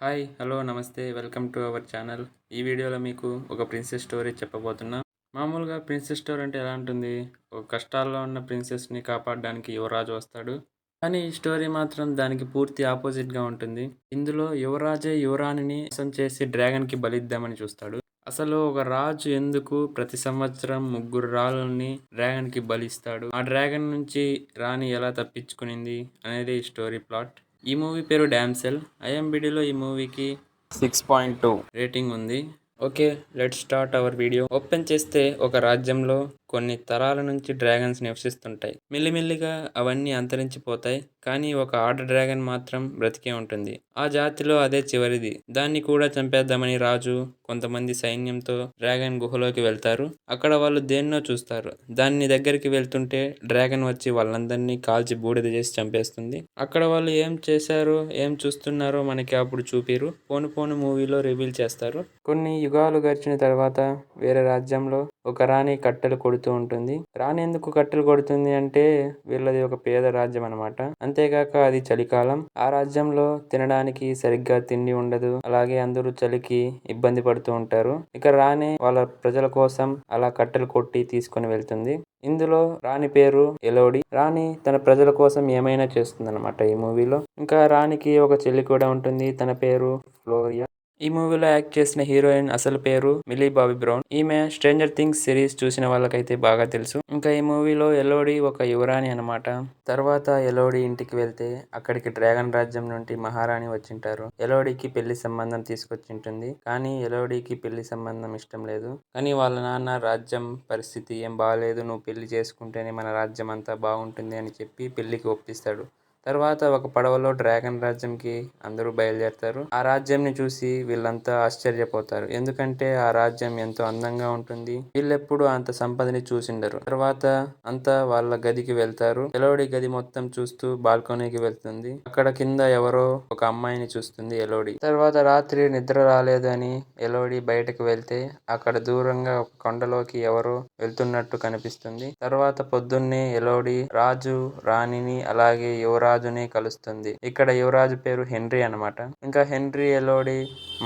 Hi hello నమస్తే welcome to our channel. ఈ వీడియోలో మీకు ఒక ప్రిన్సెస్ స్టోరీ చెప్పబోతున్నా. మామూలుగా ప్రిన్సెస్ స్టోరీ అంటే ఎలా ఉంటుంది? ఒక కష్టాల్లో ఉన్న ప్రిన్సెస్ని కాపాడడానికి యువరాజు వస్తాడు. కానీ ఈ స్టోరీ మాత్రం దానికి పూర్తి ఆపోజిట్గా ఉంటుంది. ఇందులో యువరాజే యువరాణిని మోసం చేసి డ్రాగన్కి బలిద్దామని చూస్తాడు. అసలు ఒక రాజు ఎందుకు ప్రతి సంవత్సరం ముగ్గురు రాళ్ళని డ్రాగన్కి బలిస్తాడు? ఆ డ్రాగన్ నుంచి రాణి ఎలా తప్పించుకునింది అనేది ఈ స్టోరీ ప్లాట్. ఈ మూవీ పేరు డ్యామ్సెల్ ఐఎంబిడిలో ఈ మూవీకి సిక్స్ పాయింట్ టూ రేటింగ్ ఉంది. Okay let start our video open చేస్తే ఒక రాజ్యంలో కొన్ని తరాల నుంచి డ్రాగన్స్ నివసిస్తుంటాయి. మెల్లిమెల్లిగా అవన్నీ అంతరించిపోతాయి కానీ ఒక ఆడ డ్రాగన్ మాత్రం బ్రతికే ఉంటుంది. ఆ జాతిలో అదే చివరిది. దాన్ని కూడా చంపేద్దామని రాజు కొంతమంది సైన్యంతో డ్రాగన్ గుహలోకి వెళ్తారు. అక్కడ వాళ్ళు దేన్నో చూస్తారు. దాన్ని దగ్గరికి వెళ్తుంటే డ్రాగన్ వచ్చి వాళ్ళందరినీ కాల్చి బూడిద చేసి చంపేస్తుంది. అక్కడ వాళ్ళు ఏం చేశారో ఏం చూస్తున్నారో మనకి అప్పుడు చూపిరు. పోను పోను మూవీలో రివీల్ చేస్తారు. కొన్ని యుగాలు గడిచిన తర్వాత వేరే రాజ్యంలో ఒక రాణి కట్టెలు కొడు కొడుతూ ఉంటుంది. రాణి ఎందుకు కట్టెలు కొడుతుంది అంటే వీళ్ళది ఒక పేద రాజ్యం అనమాట అంతేకాక అది చలికాలం. ఆ రాజ్యంలో తినడానికి సరిగ్గా తిండి ఉండదు. అలాగే అందరూ చలికి ఇబ్బంది పడుతూ ఉంటారు. ఇక రాణి వాళ్ళ ప్రజల కోసం అలా కట్టెలు కొట్టి తీసుకొని వెళ్తుంది. ఇందులో రాణి పేరు ఎలోడి. రాణి తన ప్రజల కోసం ఏమైనా చేస్తుంది అనమాట ఈ మూవీలో. ఇంకా రాణికి ఒక చెల్లి కూడా ఉంటుంది. తన పేరు ఫ్లోరియా. ఈ మూవీలో యాక్ట్ చేసిన హీరోయిన్ అసలు పేరు మిలీ బాబీ బ్రౌన్. ఈమె స్ట్రేంజర్ థింగ్స్ సిరీస్ చూసిన వాళ్ళకైతే బాగా తెలుసు. ఇంకా ఈ మూవీలో ఎలోడి ఒక యువరాణి అనమాట తర్వాత ఎలోడి ఇంటికి వెళ్తే అక్కడికి డ్రాగన్ రాజ్యం నుండి మహారాణి వచ్చింటారు. ఎలోడికి పెళ్ళి సంబంధం తీసుకొచ్చింటుంది. కానీ ఎలోడికి పెళ్ళి సంబంధం ఇష్టం లేదు. కానీ వాళ్ళ నాన్న రాజ్యం పరిస్థితి ఏం బాగాలేదు నువ్వు పెళ్ళి చేసుకుంటేనే మన రాజ్యం అంతా బాగుంటుంది అని చెప్పి పెళ్ళికి ఒప్పిస్తాడు. తర్వాత ఒక పడవలో డ్రాగన్ రాజ్యంకి అందరూ బయలుదేరతారు. ఆ రాజ్యంని చూసి వీళ్ళంతా ఆశ్చర్యపోతారు. ఎందుకంటే ఆ రాజ్యం ఎంతో అందంగా ఉంటుంది. వీళ్ళెప్పుడు అంత సంపదని చూసిండరు. తర్వాత అంతా వాళ్ళ గదికి వెళ్తారు. ఎలోడి గది మొత్తం చూస్తూ బాల్కనీకి వెళ్తుంది. అక్కడ కింద ఎవరో ఒక అమ్మాయిని చూస్తుంది ఎలోడి. తర్వాత రాత్రి నిద్ర రాలేదని ఎలోడి బయటకు వెళ్తే అక్కడ దూరంగా ఒక కొండలోకి ఎవరో వెళ్తున్నట్టు కనిపిస్తుంది. తర్వాత పొద్దున్నే ఎలోడి రాజు రాణిని అలాగే యువరాజు యువరాజుని కలుస్తుంది. ఇక్కడ యువరాజు పేరు హెన్రీ అనమాట ఇంకా హెన్రీ ఎలోడి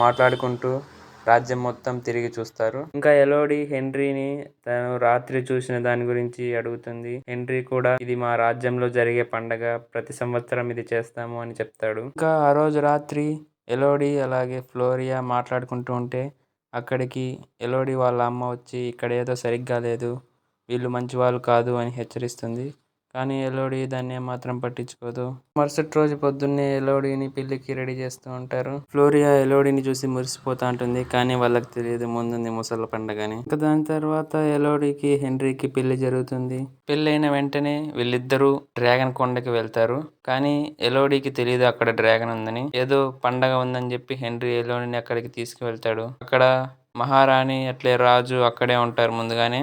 మాట్లాడుకుంటూ రాజ్యం మొత్తం తిరిగి చూస్తారు. ఇంకా ఎలోడి హెన్రీని తను రాత్రి చూసిన దాని గురించి అడుగుతుంది. హెన్రీ కూడా ఇది మా రాజ్యంలో జరిగే పండగ. ప్రతి సంవత్సరం ఇది చేస్తాము అని చెప్తాడు. ఇంకా ఆ రోజు రాత్రి ఎలోడి అలాగే ఫ్లోరియా మాట్లాడుకుంటూ ఉంటే అక్కడికి ఎలోడి వాళ్ళ అమ్మ వచ్చి ఇక్కడ ఏదో సరిగ్గా లేదు. వీళ్ళు మంచి వాళ్ళు కాదు అని హెచ్చరిస్తుంది. కానీ ఎలోడి దాన్ని ఏమాత్రం పట్టించుకోదు. మరుసటి రోజు పొద్దున్నే ఎలోడిని పెళ్ళికి రెడీ చేస్తూ ఉంటారు. ఫ్లోరియా ఎలోడిని చూసి మురిసిపోతా ఉంటుంది కానీ వాళ్ళకి తెలియదు ముందుంది ముసళ్ళ పండగని. ఇంకా దాని తర్వాత ఎలోడికి హెన్రీకి పెళ్ళి జరుగుతుంది. పెళ్ళైన వెంటనే వీళ్ళిద్దరూ డ్రాగన్ కొండకి వెళ్తారు. కానీ ఎలోడికి తెలియదు అక్కడ డ్రాగన్ ఉందని. ఏదో పండగ ఉందని చెప్పి హెన్రీ ఎలోడిని అక్కడికి తీసుకువెళ్తాడు. అక్కడ మహారాణి అట్లే రాజు అక్కడే ఉంటారు ముందుగానే.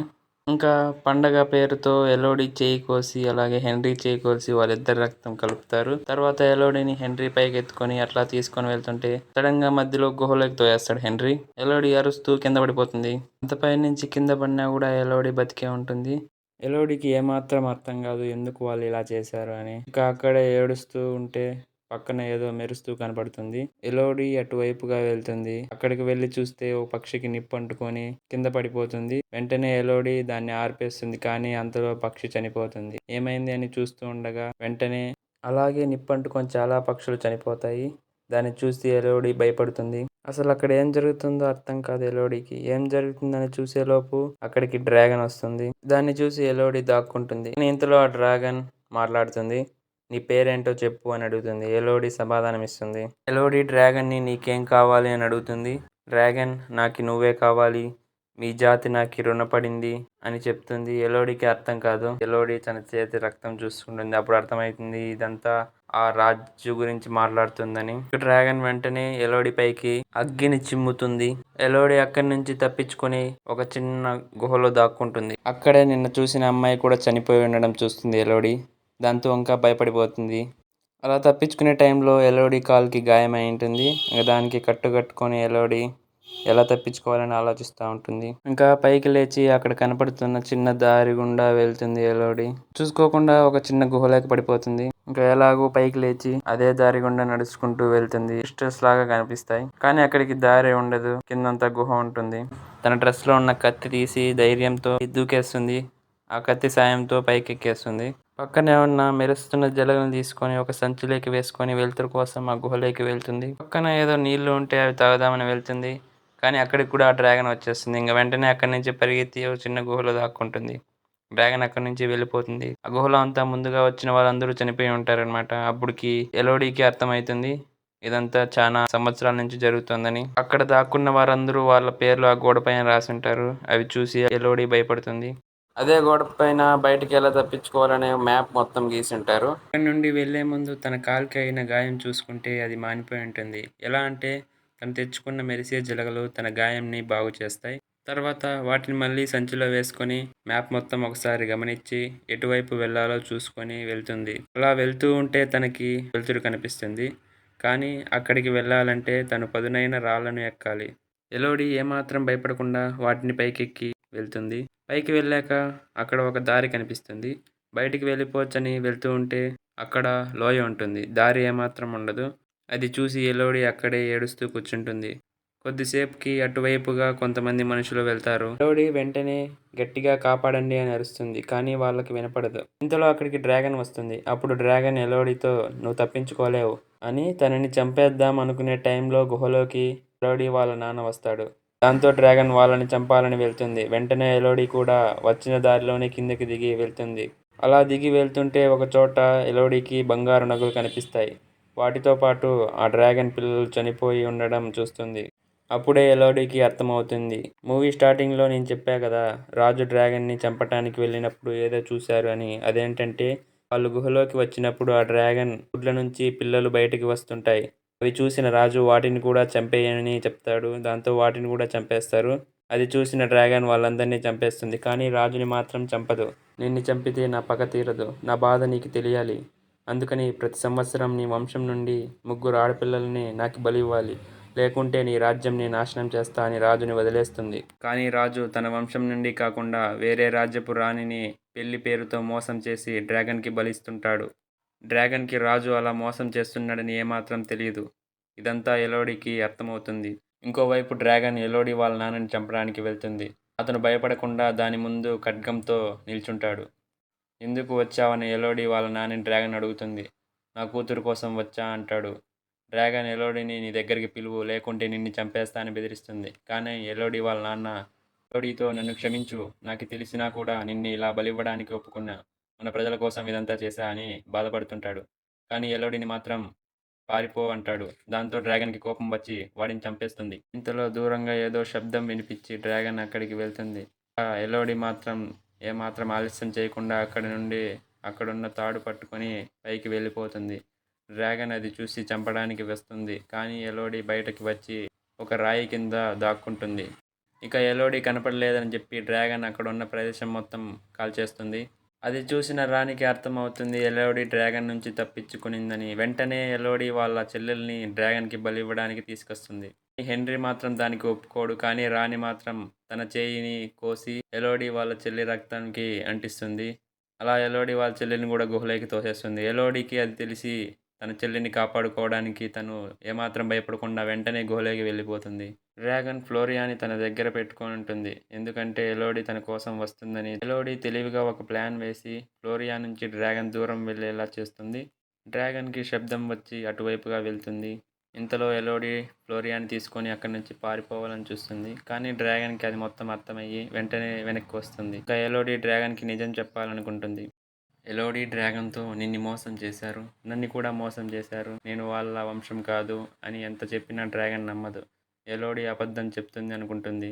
ఇంకా పండగ పేరుతో ఎలోడి చేయి కోసి అలాగే హెన్రీ చేయి కోసి వాళ్ళిద్దరి రక్తం కలుపుతారు. తర్వాత ఎలోడిని హెన్రీ పైకి ఎత్తుకొని అట్లా తీసుకొని వెళ్తుంటే సడన్గా మధ్యలో గుహలోకి తోయేస్తాడు హెన్రీ. ఎలోడి అరుస్తూ కింద పడిపోతుంది. అంతపై నుంచి కింద పడినా కూడా ఎలోడి బతికే ఉంటుంది. ఎలోడికి ఏమాత్రం అర్థం కాదు ఎందుకు వాళ్ళు ఇలా చేశారు అని. ఇంకా అక్కడే ఏడుస్తూ ఉంటే పక్కన ఏదో మెరుస్తూ కనపడుతుంది. ఎలోడి అటువైపుగా వెళ్తుంది. అక్కడికి వెళ్ళి చూస్తే ఓ పక్షికి నిప్పు అంటుకొని కింద పడిపోతుంది. వెంటనే ఎలోడి దాన్ని ఆర్పేస్తుంది కానీ అంతలో పక్షి చనిపోతుంది. ఏమైంది అని చూస్తూ ఉండగా వెంటనే అలాగే నిప్పు అంటుకొని చాలా పక్షులు చనిపోతాయి. దాన్ని చూసి ఎలోడి భయపడుతుంది. అసలు అక్కడ ఏం జరుగుతుందో అర్థం కాదు ఎలోడికి. ఏం జరుగుతుందని చూసేలోపు అక్కడికి డ్రాగన్ వస్తుంది. దాన్ని చూసి ఎలోడి దాక్కుంటుంది. ఇంతలో ఆ డ్రాగన్ మాట్లాడుతుంది. నీ పేరేంటో చెప్పు అని అడుగుతుంది. ఎలోడి సమాధానం ఇస్తుంది. ఎలోడి డ్రాగన్ని నీకేం కావాలి అని అడుగుతుంది. డ్రాగన్ నాకు నువ్వే కావాలి. మీ జాతి నాకు రుణపడింది అని చెప్తుంది. ఎలోడికి అర్థం కాదు. ఎలోడి తన చేతి రక్తం చూసుకుంటుంది అప్పుడు అర్థమవుతుంది ఇదంతా ఆ రాజు గురించి మాట్లాడుతుందని. డ్రాగన్ వెంటనే ఎలోడి పైకి అగ్గిని చిమ్ముతుంది. ఎలోడి అక్కడి నుంచి తప్పించుకొని ఒక చిన్న గుహలో దాక్కుంటుంది. అక్కడే నిన్న చూసిన అమ్మాయి కూడా చనిపోయి ఉండడం చూస్తుంది ఎలోడి. దాంతో ఇంకా భయపడిపోతుంది. అలా తప్పించుకునే టైంలో ఎలోడి కాల్కి గాయమై ఉంటుంది. ఇంకా దానికి కట్టు కట్టుకొని ఎలోడి ఎలా తప్పించుకోవాలని ఆలోచిస్తూ ఉంటుంది. ఇంకా పైకి లేచి అక్కడ కనపడుతున్న చిన్న దారి గుండా వెళ్తుంది ఎలోడి చూసుకోకుండా ఒక చిన్న గుహలోకి పడిపోతుంది. ఇంకా ఎలాగో పైకి లేచి అదే దారి గుండా నడుచుకుంటూ వెళ్తుంది. స్ట్రెస్ లాగా కనిపిస్తాయి. కానీ అక్కడికి దారి ఉండదు. కిందంతా గుహ ఉంటుంది. తన డ్రెస్లో ఉన్న కత్తి తీసి ధైర్యంతో దూకేస్తుంది ఆ కత్తి సాయంతో పైకి ఎక్కేస్తుంది పక్కనే ఉన్న మెరుస్తున్న జలగలను తీసుకొని ఒక సంచిలోకి వేసుకొని వెలుతురు కోసం ఆ గుహలోకి వెళ్తుంది. పక్కన ఏదో నీళ్ళు ఉంటే అవి తాగుదామని వెళ్తుంది. కానీ అక్కడికి కూడా ఆ డ్రాగన్ వచ్చేస్తుంది. ఇంకా వెంటనే అక్కడి నుంచి పరిగెత్తి ఒక చిన్న గుహలో దాక్కుంటుంది. డ్రాగన్ అక్కడి నుంచి వెళ్ళిపోతుంది. ఆ గుహలో అంతా ముందుగా వచ్చిన వాళ్ళందరూ చనిపోయి ఉంటారనమాట అప్పటికి ఎలోడీకి అర్థమవుతుంది ఇదంతా చాలా సంవత్సరాల నుంచి జరుగుతుందని. అక్కడ దాక్కున్న వారందరూ వాళ్ళ పేర్లు ఆ గోడ పైన రాసి ఉంటారు అవి చూసి ఎలోడి భయపడుతుంది. అదే గోడ పైన బయటికి ఎలా తప్పించుకోవాలనే మ్యాప్ మొత్తం గీసి ఉంటారు. అక్కడి నుండి వెళ్ళే ముందు తన కాలుకి అయిన గాయం చూసుకుంటే అది మానిపోయి ఉంటుంది. ఎలా అంటే తను తెచ్చుకున్న మెరిసే జలగలు తన గాయంని బాగు చేస్తాయి. తర్వాత వాటిని మళ్ళీ సంచిలో వేసుకొని మ్యాప్ మొత్తం ఒకసారి గమనించి ఎటువైపు వెళ్ళాలో చూసుకొని వెళ్తుంది. అలా వెళ్తూ ఉంటే తనకి వెలుతురు కనిపిస్తుంది. కానీ అక్కడికి వెళ్ళాలంటే తను పదునైన రాళ్ళను ఎక్కాలి. ఎలోడి ఏమాత్రం భయపడకుండా వాటిని పైకెక్కి వెళ్తుంది. పైకి వెళ్ళాక అక్కడ ఒక దారి కనిపిస్తుంది. బయటికి వెళ్ళిపోవచ్చని వెళ్తూ ఉంటే అక్కడ లోయ ఉంటుంది. దారి ఏమాత్రం ఉండదు. అది చూసి ఎలోడి అక్కడే ఏడుస్తూ కూర్చుంటుంది. కొద్దిసేపుకి అటువైపుగా కొంతమంది మనుషులు వెళ్తారు. ఎలోడి వెంటనే గట్టిగా కాపాడండి అని అరుస్తుంది కానీ వాళ్ళకి వినపడదు. ఇంతలో అక్కడికి డ్రాగన్ వస్తుంది. అప్పుడు డ్రాగన్ ఎలోడితో నువ్వు తప్పించుకోలేవు అని తనని చంపేద్దాం అనుకునే టైంలో గుహలోకి ఎలోడి వాళ్ళ నాన్న వస్తాడు. దాంతో డ్రాగన్ వాళ్ళని చంపాలని వెళ్తుంది. వెంటనే ఎలోడి కూడా వచ్చిన దారిలోనే కిందకి దిగి వెళ్తుంది. అలా దిగి వెళ్తుంటే ఒక చోట ఎలోడికి బంగారు నగలు కనిపిస్తాయి. వాటితో పాటు ఆ డ్రాగన్ పిల్లలు చనిపోయి ఉండడం చూస్తుంది. అప్పుడే ఎలోడికి అర్థమవుతుంది. మూవీ స్టార్టింగ్లో నేను చెప్పా కదా రాజు డ్రాగన్ని చంపటానికి వెళ్ళినప్పుడు ఏదో చూశారు అని. అదేంటంటే వాళ్ళు గుహలోకి వచ్చినప్పుడు ఆ డ్రాగన్ గుడ్ల నుంచి పిల్లలు బయటికి వస్తుంటాయి. అవి చూసిన రాజు వాటిని కూడా చంపేయని చెప్తాడు. దాంతో వాటిని కూడా చంపేస్తారు. అది చూసిన డ్రాగన్ వాళ్ళందరినీ చంపేస్తుంది. కానీ రాజుని మాత్రం చంపదు. నిన్ను చంపితే నా పగ తీరదు. నా బాధ నీకు తెలియాలి. అందుకని ప్రతి సంవత్సరం నీ వంశం నుండి ముగ్గురు ఆడపిల్లల్ని నాకు బలి ఇవ్వాలి. లేకుంటే నీ రాజ్యంని నాశనం చేస్తా అని రాజుని వదిలేస్తుంది. కానీ రాజు తన వంశం నుండి కాకుండా వేరే రాజ్యపు రాణిని పెళ్ళి పేరుతో మోసం చేసి డ్రాగన్కి బలిస్తుంటాడు డ్రాగన్కి రాజు అలా మోసం చేస్తున్నాడని ఏమాత్రం తెలియదు. ఇదంతా ఎలోడికి అర్థమవుతుంది. ఇంకోవైపు డ్రాగన్ ఎలోడి వాళ్ళ నాన్నని చంపడానికి వెళ్తుంది. అతను భయపడకుండా దాని ముందు ఖడ్గంతో నిల్చుంటాడు. ఎందుకు వచ్చావని ఎలోడి వాళ్ళ నాన్నని డ్రాగన్ అడుగుతుంది. నా కూతురు కోసం వచ్చా అంటాడు. డ్రాగన్ ఎలోడిని నీ దగ్గరికి పిలువు లేకుంటే నిన్ను చంపేస్తా అని బెదిరిస్తుంది. కానీ ఎలోడి వాళ్ళ నాన్న ఎలోడితో నన్ను క్షమించు. నాకు తెలిసినా కూడా నిన్ను ఇలా బలివ్వడానికి ఒప్పుకున్నా. మన ప్రజల కోసం ఇదంతా చేశా అని బాధపడుతుంటాడు. కానీ ఎల్లోడిని మాత్రం పారిపో అంటాడు. దాంతో డ్రాగన్కి కోపం వచ్చి వాడిని చంపేస్తుంది. ఇంతలో దూరంగా ఏదో శబ్దం వినిపించి డ్రాగన్ అక్కడికి వెళ్తుంది. ఆ ఎల్లోడి మాత్రం ఏమాత్రం ఆలస్యం చేయకుండా అక్కడి నుండి అక్కడున్న తాడు పట్టుకొని పైకి వెళ్ళిపోతుంది. డ్రాగన్ అది చూసి చంపడానికి వస్తుంది. కానీ ఎలోడి బయటకి వచ్చి ఒక రాయి కింద దాక్కుంటుంది. ఇక ఎలోడి కనపడలేదని చెప్పి డ్రాగన్ అక్కడ ఉన్న ప్రదేశం మొత్తం కాల్చేస్తుంది. అది చూసిన రాణికి అర్థమవుతుంది ఎలోడి డ్రాగన్ నుంచి తప్పించుకునిందని. వెంటనే ఎలోడి వాళ్ళ చెల్లెల్ని డ్రాగన్కి బలి ఇవ్వడానికి తీసుకొస్తుంది. హెన్రీ మాత్రం దానికి ఒప్పుకోడు కానీ రాణి మాత్రం తన చేయిని కోసి ఎలోడి వాళ్ళ చెల్లి రక్తానికి అంటిస్తుంది. అలా ఎలోడి వాళ్ళ చెల్లిని కూడా గుహలోకి తోసేస్తుంది. ఎలోడికి అది తెలిసి తన చెల్లిని కాపాడుకోవడానికి తను ఏమాత్రం భయపడకుండా వెంటనే గుహలోకి వెళ్ళిపోతుంది. డ్రాగన్ ఫ్లోరియాని తన దగ్గర పెట్టుకొని ఉంటుంది. ఎందుకంటే ఎలోడి తన కోసం వస్తుందని ఎలోడి తెలివిగా ఒక ప్లాన్ వేసి ఫ్లోరియా నుంచి డ్రాగన్ దూరం వెళ్ళేలా చేస్తుంది. డ్రాగన్కి శబ్దం వచ్చి అటువైపుగా వెళ్తుంది. ఇంతలో ఎలోడి ఫ్లోరియాని తీసుకొని అక్కడి నుంచి పారిపోవాలని చూస్తుంది. కానీ డ్రాగన్కి అది మొత్తం అర్థమయ్యి వెంటనే వెనక్కి వస్తుంది. ఇంకా ఎలోడి డ్రాగన్కి నిజం చెప్పాలనుకుంటుంది. ఎలోడి డ్రాగన్తో నిన్ను మోసం చేశారు. నన్ను కూడా మోసం చేశారు. నేను వాళ్ళ వంశం కాదు అని ఎంత చెప్పినా డ్రాగన్ నమ్మదు. ఎలోడి అబద్ధం చెప్తుంది అనుకుంటుంది.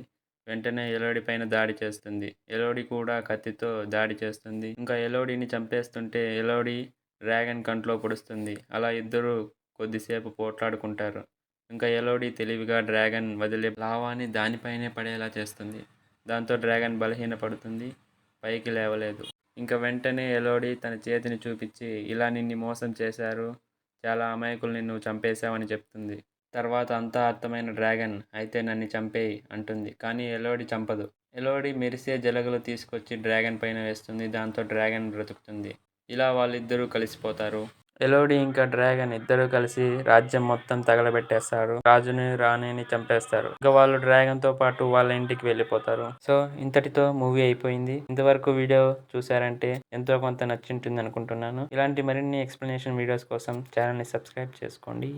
వెంటనే ఎలోడి పైన దాడి చేస్తుంది. ఎలోడి కూడా కత్తితో దాడి చేస్తుంది. ఇంకా ఎలోడిని చంపేస్తుంటే ఎలోడి డ్రాగన్ కంట్లో పొడుస్తుంది. అలా ఇద్దరు కొద్దిసేపు పోట్లాడుకుంటారు. ఇంకా ఎలోడి తెలివిగా డ్రాగన్ వదిలే లావాని దానిపైనే పడేలా చేస్తుంది. దాంతో డ్రాగన్ బలహీన పడుతుంది పైకి లేవలేదు. ఇంకా వెంటనే ఎలోడి తన చేతిని చూపించి ఇలా నిన్ను మోసం చేశారు. చాలా అమాయకులు నిన్ను చంపేశావని చెప్తుంది. తర్వాత అంతా అర్థమైన డ్రాగన్ అయితే నన్ను చంపేయి అంటుంది. కానీ ఎలోడి చంపదు. ఎలోడి మెరిసే జలగలు తీసుకొచ్చి డ్రాగన్ పైన వేస్తుంది. దాంతో డ్రాగన్ బ్రతుకుతుంది. ఇలా వాళ్ళిద్దరూ కలిసిపోతారు. ఎలోడి ఇంకా డ్రాగన్ ఇద్దరు కలిసి రాజ్యం మొత్తం తగలబెట్టేస్తారు. రాజుని రాణిని చంపేస్తారు. ఇంకా వాళ్ళు డ్రాగన్తో పాటు వాళ్ళ ఇంటికి వెళ్ళిపోతారు. సో ఇంతటితో మూవీ అయిపోయింది. ఇంతవరకు వీడియో చూసారంటే ఎంతో కొంత నచ్చింటుంది అనుకుంటున్నాను ఇలాంటి మరిన్ని ఎక్స్ప్లెనేషన్ వీడియోస్ కోసం ఛానల్ని సబ్స్క్రైబ్ చేసుకోండి.